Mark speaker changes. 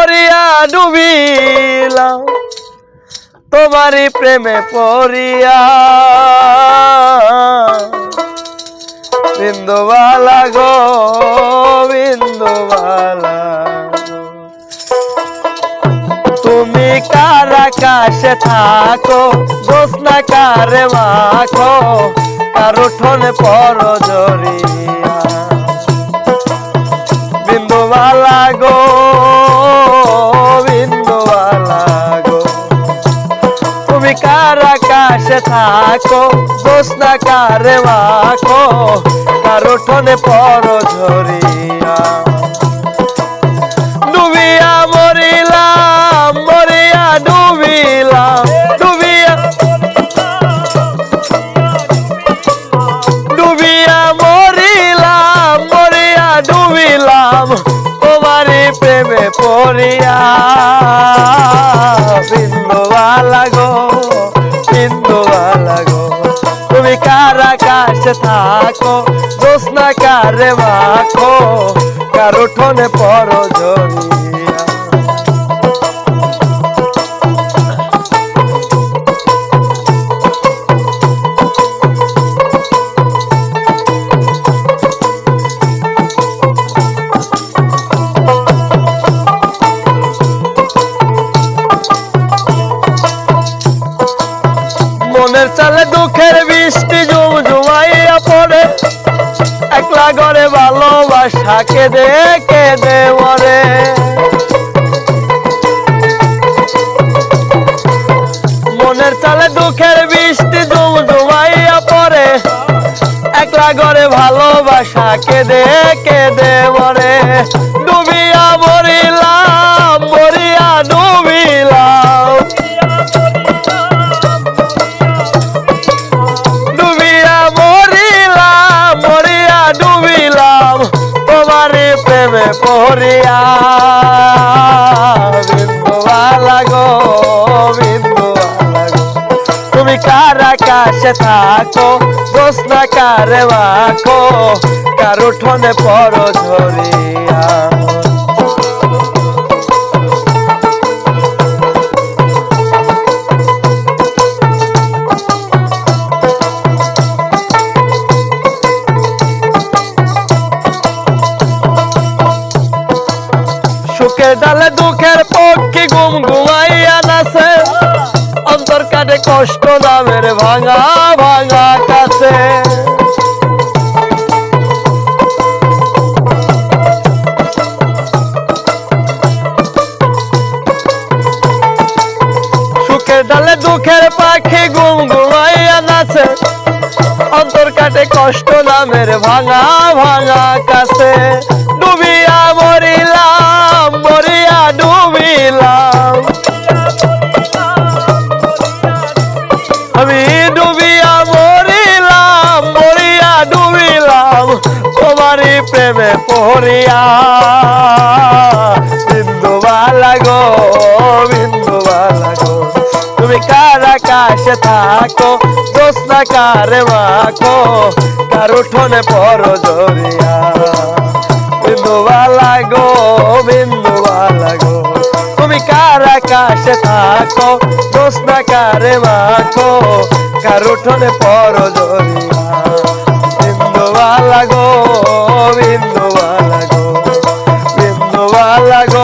Speaker 1: পড়িয়া ডুবিলাম, তোমারই প্রেমে পড়িয়া। বিন্দুবালা গো, বিন্দুবালা তুমি কার আকাশে থাকো জোসনা কারে মাখো, কার উঠোনে পর জড়িয়া। বিন্দুবালা গো আকাশে থাকো জোসনা কারে মাখো কার উঠোনে পর ঝরিয়া। ডুবিয়া মরিলাম, মরিয়া ডুবিলাম, ডুবিয়া ডুবিয়া মরিলাম, মরিয়া ডুবিলাম, তোমারই প্রেমে পড়িয়া। বিন্দুবালা গো। তুমি কার আকাশে থাকো জোসনা কারে মাখো কারও উঠোনে পর ঘরে ভালোবাসা কেঁদে কেঁদে মরে। মনের চালে দুঃখের বৃষ্টি জুম জুমাইয়া পড়ে। একলা ঘরে ভালোবাসা কেঁদে কেঁদে মরে। ডুবিয়া মরিলাম, মরিয়া ডুবিলাম প্রেমে পড়িয়া বিন্দুবালা গো বিন্দুবালা গো। তুমি কার আকাশে থাকো দোষ না কারে মাখো কার উঠোনে পর ঝরিয়া ডালে দুঃখের পক্ষী ঘুম ঘুমাইয়া নাচে। অন্তর কাটে কষ্ট নামের ভাঙা ভাঙা কাছে। সুখের ডালে দুঃখের পাখি ঘুম ঘুমাইয়া নাচে। অন্তর কাটে কষ্ট নামের ভাঙা ভাঙা কাছে। প্রেমে পড়িয়া বিন্দুবালা গো বিন্দুবালা গো, তুমি কার আকাশে থাকো দোসনা কারে মাখো, কার উঠোনে পর জরিয়া বিন্দুবালা গো বিন্দুবালা গো, তুমি কার আকাশে থাকো দোসনা কারে মাখো, কার উঠোনে পর জরিয়া বিন্দুবালা